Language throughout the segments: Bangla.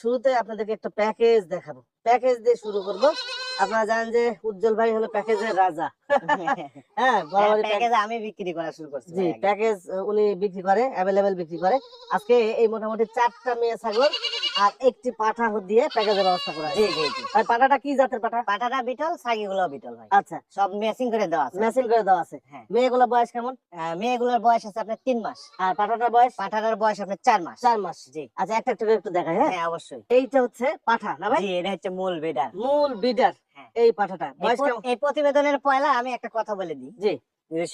শুরুতে আপনাদেরকে একটা প্যাকেজ দেখাবো। প্যাকেজ দিয়ে শুরু করব। আপনারা জানেন যে উজ্জ্বল ভাই হলো প্যাকেজের রাজা। হ্যাঁ প্যাকেজ। প্যাকেজ আমি বিক্রি করা শুরু করছি জি প্যাকেজ উনি বিক্রি করে অ্যাভেলেবেল বিক্রি করে। আজকে এই মোটামুটি চারটা মেয়ে ছাগল। আর একটি পাঠা দিয়ে প্যাকেজের ব্যবস্থা করা জি জি জি। আর পাঠাটা কি জাতের পাঠা পাটাটা বিটল সাগিগুলো বিটল ভাই। আচ্ছা। সব ম্যাচিং করে দেওয়া আছে। মেশিন করে দেওয়া আছে। হ্যাঁ। মেয়েগুলোর বয়স কেমন? মেয়েগুলোর বয়স আছে আপনার তিন মাস। আর পাঠাটার বয়স? পাঠাটার বয়স আপনার চার মাস। চার মাস। জি। আচ্ছা একটা একটা একটু দেখাই হ্যাঁ? হ্যাঁ অবশ্যই। এইটা হচ্ছে পাঠা না ভাই? এটা হচ্ছে মূল বেডার মূল বিডার হ্যাঁ। এই পাঠাটা। এই বয়স কেমন? এই প্রতিবেদনের পয়লা আমি একটা কথা বলে দিই। জি।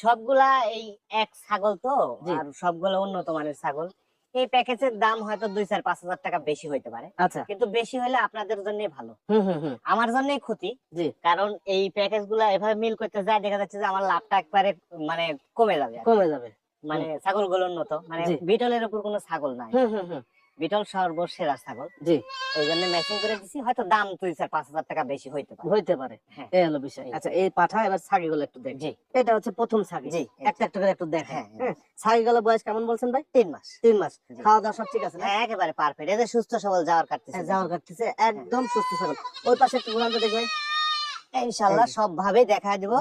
সবগুলা এই এক ছাগল তো। আর সবগুলো উন্নত মানের ছাগল। এই প্যাকেজের দাম হয়তো দুই চার পাঁচ হাজার টাকা বেশি হইতে পারে। আচ্ছা। কিন্তু বেশি হলে আপনাদের জন্য ভালো। হুম হুম হুম। আমার জন্যই ক্ষতি। জি। কারণ এই প্যাকেজগুলা এভাবে মিল করতে যায় দেখা যাচ্ছে যে আমার লাভটা একবারে মানে কমে যাবে কমে যাবে। মানে ছাগলগুলোর মতো। মানে বিটলের উপর কোনো ছাগল নাই। হুম হুম হুম। বিটল সর্বসেরা ছাগল। জি। এই জন্য ম্যাচিং করে দিছি হয়তো দাম দুই চার পাঁচ হাজার টাকা বেশি হইতে পারে। হইতে পারে। হ্যাঁ। এই হলো বিষয়। আচ্ছা এই পাঠা এবার ছাগি গুলো একটু দেখ। জি। এটা হচ্ছে প্রথম ছাগি জি একটা একটা করে একটু দেখেন হ্যাঁ, হ্যাঁ। ছাগি গুলো বয়স কেমন বলছেন ভাই? তিন মাস। তিন মাস। খাওয়া দাওয়া সব ঠিক আছে না? হ্যাঁ একেবারে পারফেক্ট এদের সুস্থ সবল যাওয়ার কাটতেছে। যাওয়ার কাটতেছে। একদম সুস্থ সবল ওই পাশে একটু ঘুরান তো দেখবেন ইনশাল্লাহ সব ভাবে দেখা দিব।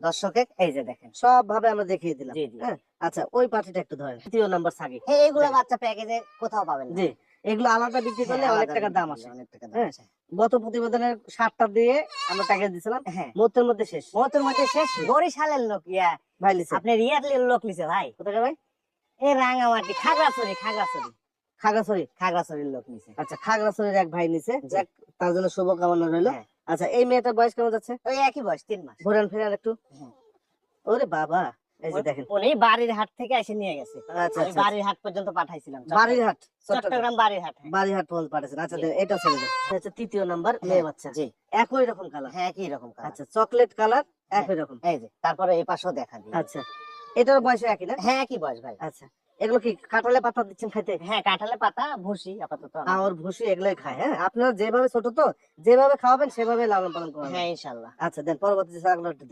দর্শকে এই যে দেখেন। সব ভাবে আমরা দেখিয়ে দিলাম। জি জি। হ্যাঁ। আচ্ছা ওই পাঠিটা একটু ধরেন। তৃতীয় নাম্বার এই এইগুলো বাচ্চা প্যাকেজে কোথাও পাবেন জি এগুলো আলাদা বিক্রি করলে হ্যাঁ, অনেক আলাদা টাকা দাম আসে। অনেক টাকা দাম হ্যাঁ। আসে। গত প্রতিবেদনের সাতটা দিয়ে আমরা প্যাকেজ দিছিলাম। হ্যাঁ। মুহূর্তের মধ্যে শেষ। মতুর মধ্যে শেষ? বরিশালের লোক ইয়া। ভাই লিছে আপনার ইয়ার লোক লিছে ভাই। কোথায় ভাই? এ রাঙামাটি খাগড়াছড়ি খাগড়াছড়ি। খাগড়াছড়ি? খাগড়াছড়ির লোক নিছে আচ্ছা খাগড়াছড়ির এক ভাই নিছে যাক তার জন্য শুভকামনা রইল। আচ্ছা এই মেয়েটার বয়স কেমন যাচ্ছে? ওই একই বয়স তিন মাস। ঘোরান ফেরান একটু। ওরে বাবা। এই যে দেখেন। উনি বাড়ির হাট থেকে এসে নিয়ে গেছে। আচ্ছা আচ্ছা বাড়ির হাট পর্যন্ত পাঠাইছিলাম। বাড়িরহাট চট্টগ্রাম। চট্টগ্রাম বাড়ির হাট হ্যাঁ। বাড়িরহাট পর্যন্ত পাঠাচ্ছেন আচ্ছা এটা ছেড়ে দেন। এটা তৃতীয় নাম্বার মেয়ে বাচ্চা। জি। একই রকম কালার। হ্যাঁ একই রকম কালার। আচ্ছা চকলেট কালার হ্যাঁ। একই রকম। এই যে তারপরে এই পাশেও দেখা দিই। আচ্ছা এটার বয়স একই না? হ্যাঁ একই বয়স ভাই। আচ্ছা এগুলো কি কাঁঠালে পাতা দিচ্ছেন খাইতে? হ্যাঁ কাঁঠালের পাতা ভুসি আপাতত আর ভুসি এগুলোই খায় হ্যাঁ? আপনারা যেভাবে ছোট তো যেভাবে খাওয়াবেন সেভাবে লালন পালন করবেন হ্যাঁ ইনশাল্লাহ। আচ্ছা দেন পরবর্তী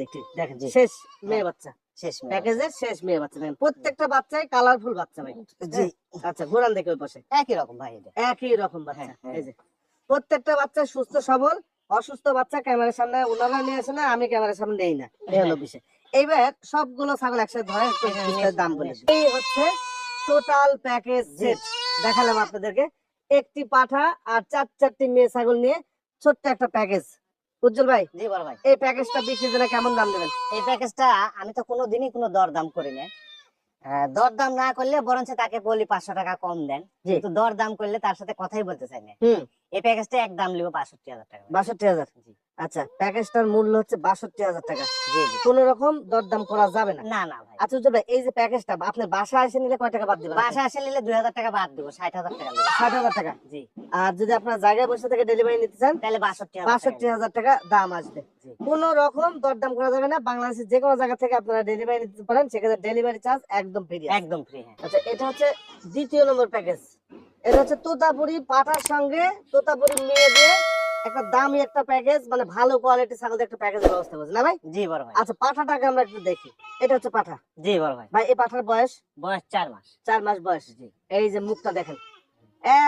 দেখি। দেখেন। শেষ মেয়ে বাচ্চা। শেষ প্যাকেজের শেষ মেয়ে বাচ্চা দেখেন প্রত্যেকটা বাচ্চাই কালারফুল বাচ্চা ভাই জি। আচ্ছা ঘোরান দেখে ওই পাশে। একই রকম ভাই এটা। একই রকম বাচ্চা। হ্যাঁ, হ্যাঁ। এই যে প্রত্যেকটা বাচ্চা সুস্থ সবল অসুস্থ বাচ্চা ক্যামেরার সামনে ওনারা নিয়ে আসে না আমি ক্যামেরার সামনে নেই না। এই হলো হ্যাঁ। বিষয়। এইবার সবগুলো ছাগল একসাথে ধরে দাম বলে এই হচ্ছে টোটাল প্যাকেজ সেট দেখালাম আপনাদেরকে। একটি পাঠা আর চার চারটি মেয়ে ছাগল নিয়ে ছোট্ট একটা প্যাকেজ উজ্জ্বল ভাই জি বড় ভাই। এই প্যাকেজটা বিক্রি জন্য কেমন দাম দেবেন? এই প্যাকেজটা আমি তো কোনোদিনই কোনো দরদাম করি না। আহ, দরদাম না করলে বরঞ্চ তাকে বলি পাঁচশো টাকা কম দেন। কিন্তু দরদাম করলে তার সাথে কথাই বলতে চাই না। এই প্যাকেজটা এক দাম নিব বাষট্টি হাজার টাকা। বাষট্টি হাজার? জি। আচ্ছা প্যাকেজটার মূল্য হচ্ছে বাষট্টি হাজার টাকা। জি কোন রকম দরদাম করা যাবে না। না না ভাই। আচ্ছা ভাই এই যে প্যাকেজটা আপনার বাসা এসে নিলে কয় টাকা বাদ দিবেন? বাসা আসে নিলে দুই হাজার টাকা বাদ দেবো ষাট হাজার টাকা ষাট হাজার টাকা? জি। আর যদি আপনার জায়গায় বসে থেকে ডেলিভারি নিতে চান তাহলে বাষট্টি হাজার বাষট্টি টাকা হাজার টাকা দাম আসবে। কোন রকম দরদাম করা যাবে না। বাংলাদেশের যে কোনো জায়গা থেকে আপনারা ডেলিভারি নিতে পারেন সেক্ষেত্রে ডেলিভারি চার্জ একদম ফ্রি একদম ফ্রি হ্যাঁ। আচ্ছা এটা হচ্ছে দ্বিতীয় নম্বর প্যাকেজ এটা হচ্ছে তোতাপুরি পাটার সঙ্গে তোতাপুরি মেয়ে দিয়ে একটা দামি একটা প্যাকেজ মানে ভালো কোয়ালিটি ছাগলের একটা প্যাকেজের ব্যবস্থা করছে না ভাই? জি বড় ভাই। আচ্ছা পাঠাটাকে আমরা একটু দেখি। এটা হচ্ছে পাঠা। জি বড় ভাই। ভাই এই পাঠার বয়স? বয়স চার মাস। চার মাস বয়স। জি। এই যে মুখটা দেখেন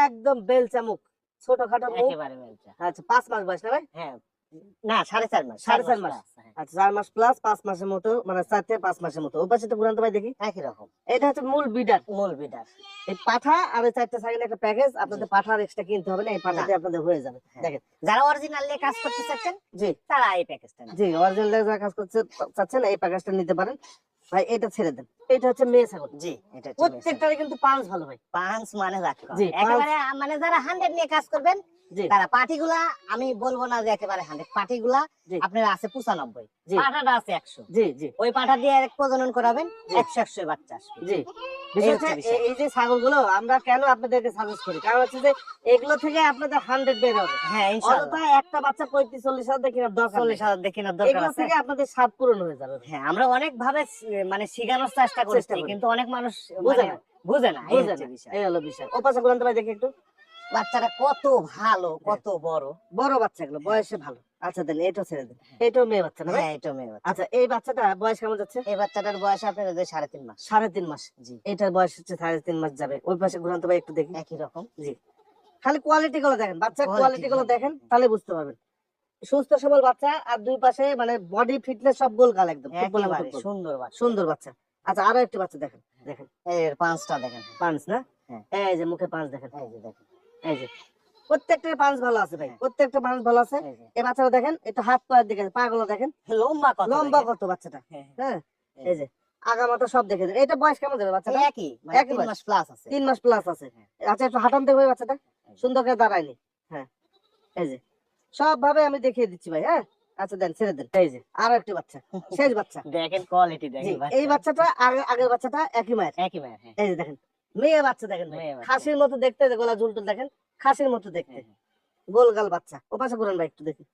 একদম বেলচা মুখ ছোটখাটো মুখ। একেবারে বেলচা। আচ্ছা পাঁচ মাস বয়স না ভাই? হ্যাঁ। না সাড়ে চার মাস সাড়ে চার মাস। হ্যাঁ, আচ্ছা চার মাস প্লাস পাঁচ মাসের মতো মানে চার থেকে পাঁচ মাসের মতো। ওই পাশে তো ঘুরান্ত ভাই দেখি। একই রকম। এটা হচ্ছে মূল বিডার। মূল বিডার। এই পাঠা আর এই চারটে ছাগলের একটা প্যাকেজ আপনাদের পাঠার এক্সট্রা কিনতে হবে না এই পাঠা আপনাদের হয়ে যাবে। হ্যাঁ। দেখেন যারা অরিজিনাল নিয়ে কাজ করতে চাচ্ছেন জি। তারা এই প্যাকেজটা জি অরিজিনাল যারা কাজ করতে চাচ্ছেন এই প্যাকেজটা নিতে পারেন। ভাই এটা ছেড়ে দেন। এটা হচ্ছে মেয়ে ছাগল। জি এটা প্রত্যেকটারই কিন্তু পাঁচ ভালো ভাই। পাঁচ মানে রাখতে একেবারে মানে যারা হান্ড্রেড নিয়ে কাজ করবেন তারা আমি বলব না যে একেবারে। আপনার আছে আছে একশো। জি জি। ওই দিয়ে এক প্রজনন করাবেন বাচ্চা আসবে। জি। এই- যে ছাগলগুলো আমরা কেন আপনাদেরকে সাজেস্ট করি? কারণ হচ্ছে যে এগুলো থেকে আপনাদের হান্ড্রেড বের হবে। হ্যাঁ একটা বাচ্চা পঁয়ত্রিশ চল্লিশ হাজার দিয়ে কেনার দরকার চল্লিশ হাজার দেখি না দরকার এগুলো থেকে আপনাদের স্বাদ পূরণ হয়ে যাবে। হ্যাঁ আমরা অনেক ভাবে মানে শিখানোর চেষ্টা করছি কিন্তু অনেক মানুষ বুঝে মানে না। বুঝে না এই বুঝে না। বিষয়। এই হলো বিষয়। ও পাশে ভাই দেখি একটু। বাচ্চাটা কত ভালো কত বড়। বড় বাচ্চাগুলো বয়সে ভালো। আচ্ছা দেন এটা ছেড়ে দেন। এটাও মেয়ে বাচ্চা না হ্যাঁ এটা মেয়ে বাচ্চা। আচ্ছা এই বাচ্চাটা বয়স কেমন যাচ্ছে? এই বাচ্চাটার বয়স আপনার যে সাড়ে তিন মাস। সাড়ে তিন মাস? জি। এটার বয়স হচ্ছে সাড়ে তিন মাস যাবে। ওই পাশে ঘুরান্ত ভাই একটু দেখি। একই রকম। জি। খালি কোয়ালিটি গুলো দেখেন। বাচ্চার কোয়ালিটি গুলো গুলো দেখেন। তাহলে বুঝতে পারবেন। সুস্থ সবল বাচ্চা আর দুই পাশে মানে বডি ফিটনেস সব গোল গাল একদম। সুন্দর বাচ্চা। সুন্দর বাচ্চা। আচ্ছা আরও একটি বাচ্চা দেখেন। দেখেন এর পাঁচটা দেখেন। পাঁচ না? হ্যাঁ। এই যে মুখে পাঁচ দেখেন। এই যে দেখেন। এই যে। প্রত্যেকটা পাঁচ ভালো আছে ভাই। হ্যাঁ। প্রত্যেকটা পাঁচ ভালো আছে। এই বাচ্চাটা দেখেন একটু হাত পায়ের দিকে পা গুলো দেখেন। লম্বা কত লম্বা? কত বাচ্চাটা। হ্যাঁ, হ্যাঁ। এই যে। আগামাটা সব দেখে দেন। এটা বয়স কেমন যাবে বাচ্চাটা? একই মানে একই মাস প্লাস আছে। তিন মাস প্লাস আছে। হ্যাঁ। আচ্ছা একটু হাঁটান দেখবে বাচ্চাটা। সুন্দর করে দাঁড়ায়নি। হ্যাঁ। এই যে। সব ভাবে আমি দেখিয়ে দিচ্ছি ভাই হ্যাঁ? আচ্ছা দেন ছেড়ে দেন। এই যে আরও একটা বাচ্চা শেষ বাচ্চা। দেখেন কোয়ালিটি দেখেন এই বাচ্চাটা আগে আগের বাচ্চাটা একই মায়ের। একই মায়ের হ্যাঁ। এই যে দেখেন মেয়ে বাচ্চা দেখেন। খাসির মতো দেখতে গলা ঝুলটুল দেখেন খাসির মতো দেখতে। হ্যাঁ, গোলগাল বাচ্চা। ও পাশে ঘুরেন ভাই একটু দেখি।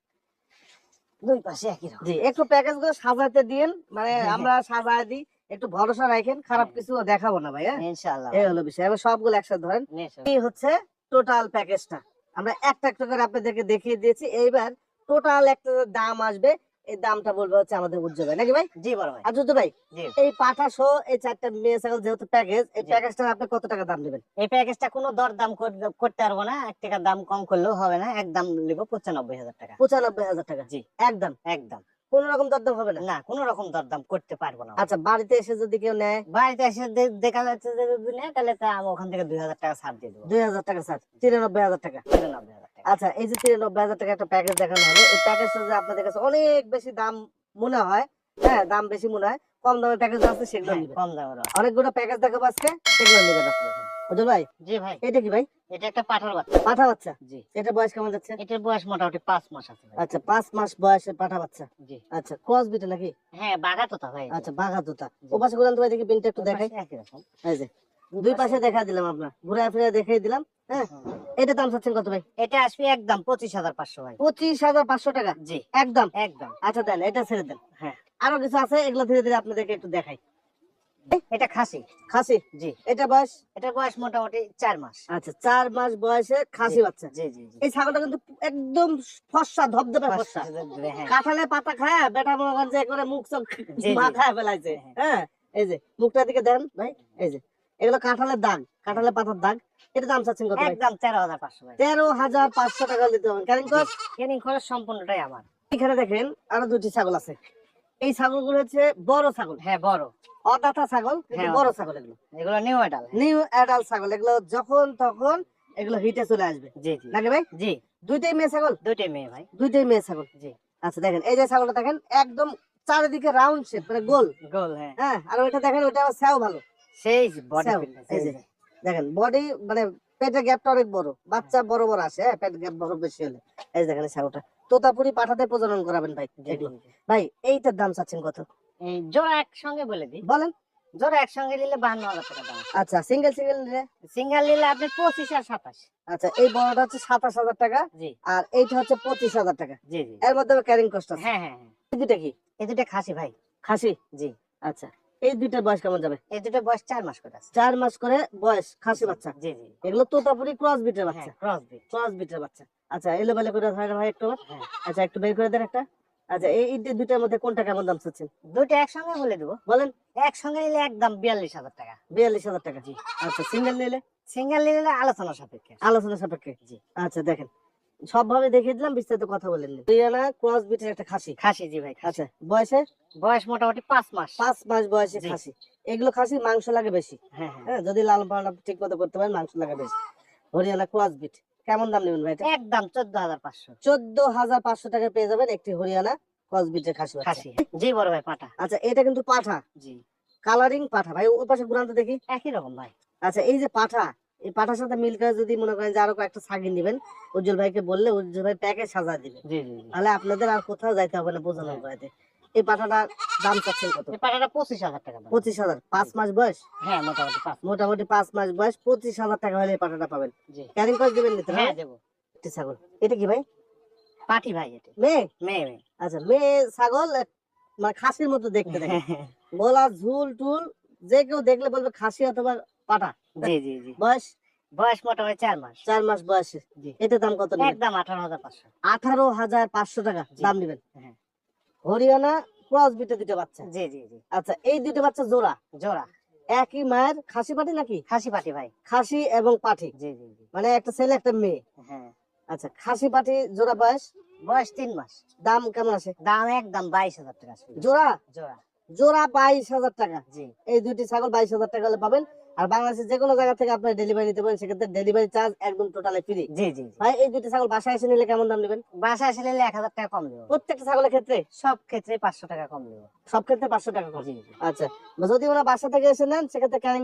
দুই পাশে একই রকম। জি একটু প্যাকেজগুলো সাজাতে দিন মানে হ্যাঁ, হ্যাঁ। আমরা সাজায় দিই একটু ভরসা রাখেন খারাপ কিছু দেখাবো না ভাই হ্যাঁ? ইনশাআল্লাহ এই হলো বিষয়। এবার সবগুলো একসাথে ধরেন এই হচ্ছে টোটাল প্যাকেজটা আমরা একটা একটা করে আপনাদেরকে দেখিয়ে দিয়েছি। এইবার টোটাল একটা দাম আসবে। এই দামটা বলব হচ্ছে আমাদের উজ্জ্বল ভাই। নাকি ভাই? জি বড় ভাই। আর যুদ্ধ ভাই এই পাঠা সহ এই চারটা মেয়ে ছাগল যেহেতু প্যাকেজ এই প্যাকেজটা আপনি কত টাকা দাম নেবেন? এই প্যাকেজটা কোনো দর দাম করতে পারব না। এক টাকা দাম কম করলেও হবে না। একদম নিবো পঁচানব্বই হাজার টাকা। পঁচানব্বই হাজার টাকা। জি। একদম। একদম। কোন রকম দরদাম হবে না? না কোনো রকম দরদাম করতে পারব না। আচ্ছা বাড়িতে এসে যদি কেউ নেয়? বাড়িতে এসে দেখা যাচ্ছে যে যদি নেয় তাহলে তা আমি ওখান থেকে দুই হাজার টাকা ছাড় দিয়ে দেবো। দুই হাজার টাকা স্যার তিরানব্বই হাজার টাকা। তিরানব্বই হাজার টাকা। আচ্ছা এই যে তিরানব্বই হাজার টাকা একটা প্যাকেজ দেখানো হলো এই প্যাকেজটা যে আপনাদের কাছে অনেক বেশি দাম মনে হয় হ্যাঁ দাম বেশি মনে হয় কম দামের প্যাকেজ আছে সেগুলো হ্যাঁ, কম দামের অনেকগুলো প্যাকেজ দেখাবো আজকে সেগুলো নেবেন আপনারা। বুঝল ভাই জি ভাই। এটা কি ভাই? এটা একটা পাঠার বাচ্চা। পাঠা বাচ্চা? জি। এটা বয়স কেমন যাচ্ছে? এটার বয়স মোটামুটি পাঁচ মাস আছে আচ্ছা পাঁচ মাস বয়সের পাঠা বাচ্চা। জি। আচ্ছা ক্রস বিটে নাকি? হ্যাঁ বাঘা তো তা ভাই আচ্ছা বাঘা তোতা। ও পাশে ভাই দেখি পিনটা একটু দেখাই। পাশে এই যে দুই পাশে দেখা দিলাম আপনার। ঘুরে ফিরে দেখিয়ে দিলাম হ্যাঁ? এটা দাম চাচ্ছেন কত ভাই? এটা আসবে একদম পঁচিশ হাজার পাঁচশো ভাই। পঁচিশ হাজার পাঁচশো টাকা? জি। একদম? একদম। আচ্ছা দেন এটা ছেড়ে দেন। হ্যাঁ। আরও কিছু আছে? এগুলো ধীরে ধীরে আপনাদেরকে একটু দেখাই। এটা খাসি। খাসি? জি। এটা বয়স? এটার বয়স মোটামুটি চার মাস। আচ্ছা চার মাস বয়সে খাসি বাচ্চা? জি জি এই ছাগলটা কিন্তু একদম ফর্সা ধবধবে ফর্সা হ্যাঁ। কাঁঠালে পাতা খায় বেটা মনে করেন যে করে মুখ চোখ ফেলাইছে। হ্যাঁ। হ্যাঁ এই যে মুখটার দিকে দেন ভাই এই যে এগুলো কাঁঠালের দাগ কাঁঠালের পাতার দাগ। এটা দাম চাচ্ছেন কত একদম তেরো হাজার পাঁচশো তেরো হাজার পাঁচশো টাকা দিতে হবে। কারণ ট্রেনিং খরচ সম্পূর্ণটাই আমার। এখানে দেখেন আরও দুটি ছাগল আছে। এই ছাগলগুলো হচ্ছে বড় ছাগল। হ্যাঁ বড়। অদাতা ছাগল হ্যাঁ, বড় ছাগল এগুলো। এগুলো নিউ মেটাল নিউ অ্যাডাল্ট ছাগল এগুলো যখন তখন এগুলো হিটে চলে আসবে। জি জি। নাকি ভাই? জি। দুইটাই মেয়ে ছাগল? দুইটাই মেয়ে ভাই। দুইটাই মেয়ে ছাগল। জি। আচ্ছা দেখেন এই যে ছাগলটা দেখেন একদম চারিদিকে রাউন্ড শেপ মানে গোল। গোল হ্যাঁ। হ্যাঁ আর ওইটা দেখেন ওইটা আবার স্যাও ভালো। সেই বডি। দেখেন বডি মানে পেটের গ্যাপটা অনেক বড়। বাচ্চা বড় বড় আসে হ্যাঁ পেট গ্যাপ বড় বেশি হলে। এই দেখেন ছাগলটা। তোতাপুরি পাঠাতে প্রজনন করাবেন ভাই ভাই এইটার দাম চাচ্ছেন কত? জোড়া একসঙ্গে বলে দিই। বলেন। জোড়া একসঙ্গে নিলে হাজার টাকা দাম। আচ্ছা সিঙ্গেল সিঙ্গেল নিলে? সিঙ্গেল নিলে আপনি পঁচিশ আর সাতাশ। আচ্ছা এই বড়টা হচ্ছে সাতাশ হাজার টাকা জি। আর এইটা হচ্ছে পঁচিশ হাজার টাকা। জি জি। এর মধ্যে ক্যারিং কস্ট আছে। হ্যাঁ হ্যাঁ এই দুটা কি? এই দুটো খাসি ভাই। খাসি? জি। আচ্ছা। এই দুইটার বয়স কেমন যাবে? এই দুটো বয়স চার মাস করে চার মাস করে বয়স খাসি বাচ্চা? জি জি। এগুলো তোতাপুরি ক্রস বিটের বাচ্চা। হ্যাঁ ক্রস বিট ক্রস বিটের বাচ্চা। আচ্ছা এলো বেলে করে ধরেন ভাই একটু হ্যাঁ। আচ্ছা একটু বের করে দেন একটা। আচ্ছা এই দুইটার মধ্যে কোনটা কেমন দাম চাচ্ছেন? দুটো একসঙ্গে বলে দেবো। বলেন। একসঙ্গে নিলে একদম বিয়াল্লিশ হাজার টাকা। বিয়াল্লিশ হাজার টাকা। জি। আচ্ছা সিঙ্গেল নিলে? সিঙ্গেল নিলে আলোচনা সাপেক্ষে। আলোচনা সাপেক্ষে। জি। আচ্ছা দেখেন। সবভাবে দেখিয়ে দিলাম বিস্তারিত কথা বলেন হরিয়ানা ক্রস বিটের একটা খাসি। খাসি জি ভাই আচ্ছা বয়সে? বয়স মোটামুটি পাঁচ মাস। পাঁচ মাস বয়সে খাসি। এগুলো খাসি মাংস লাগে বেশি। হ্যাঁ হ্যাঁ। হ্যাঁ যদি লালন পালন ঠিক মতো করতে পারেন মাংস লাগে বেশি। হরিয়ানা ক্রস বিট কেমন দাম নেবেন ভাই একদম চোদ্দ হাজার পাঁচশো। চোদ্দ হাজার পাঁচশো টাকা পেয়ে যাবেন একটি হরিয়ানা ক্রস বিটের খাসি খাসি। জি বড় ভাই পাটা আচ্ছা এটা কিন্তু পাঠা। জি। কালারিং পাঠা। ভাই ওই পাশে ঘুরান্ত দেখি। একই রকম ভাই। আচ্ছা এই যে পাঠা এই পাঠার সাথে মিল করে যদি মনে করেন যে আরও কয়েকটা ছাগি নেবেন উজ্জ্বল ভাইকে বললে উজ্জ্বল ভাই প্যাকেজ সাজা দিবে। তাহলে আপনাদের আর কোথাও যাইতে হবে না বোঝানো। করাতে এই দাম চাচ্ছেন কত? এই পঁচিশ হাজার টাকা পঁচিশ হাজার। পাঁচ মাস বয়স? হ্যাঁ মোটামুটি পাঁচ মোটামুটি পাঁচ মাস বয়স পঁচিশ হাজার টাকা হলে এই পাঠাটা পাবেন। ক্যারিং করে দিবেন নিতে হ্যাঁ? দেবো। ছাগল। এটা কি ভাই? পাটি ভাই এটা। মেয়ে? মেয়ে মেয়ে। আচ্ছা মেয়ে ছাগল মানে খাসির মতো দেখতে দেখে গলা ঝুল টুল যে কেউ দেখলে বলবে খাসি অথবা পাঠা। জি জি জি। বয়স? বয়স মোটামুটি চার মাস। চার মাস বয়সে এটা দাম কত একদম আঠারো হাজার পাঁচশো। আঠারো হাজার পাঁচশো টাকা দাম নেবেন। হরিয়ানা ক্রস বিটে দুটো বাচ্চা। জি জি জি। আচ্ছা এই দুটো বাচ্চা জোড়া? জোড়া। একই মায়ের খাসি পাঠি নাকি? খাসি পাটি ভাই। খাসি এবং পাঠি জি জি জি। মানে একটা ছেলে একটা মেয়ে। হ্যাঁ। আচ্ছা খাসি পাঠি জোড়া বয়স? বয়স তিন মাস। দাম কেমন আছে? দাম একদম বাইশ হাজার টাকা। জোড়া? জোড়া। জোড়া বাইশ হাজার টাকা। জি। এই দুইটি ছাগল বাইশ হাজার টাকা হলে পাবেন। আর বাংলাদেশের যে কোনো জায়গা থেকে আপনার ডেলিভারি নিতে পারেন সেক্ষেত্রে ডেলিভারি চার্জ একদম টোটালি ফ্রি জি জি ভাই এই দুটি ছাগল বাসায় এসে নিলে কেমন দাম নেবেন? বাসায় এসে নিলে এক হাজার টাকা কম দেবো প্রত্যেকটা ছাগলের ক্ষেত্রে? সব ক্ষেত্রে পাঁচশো টাকা কম দেবো সব ক্ষেত্রে পাঁচশো টাকা কম। আচ্ছা যদি ওরা বাসা থেকে এসে নেন সেক্ষেত্রে ক্যারিং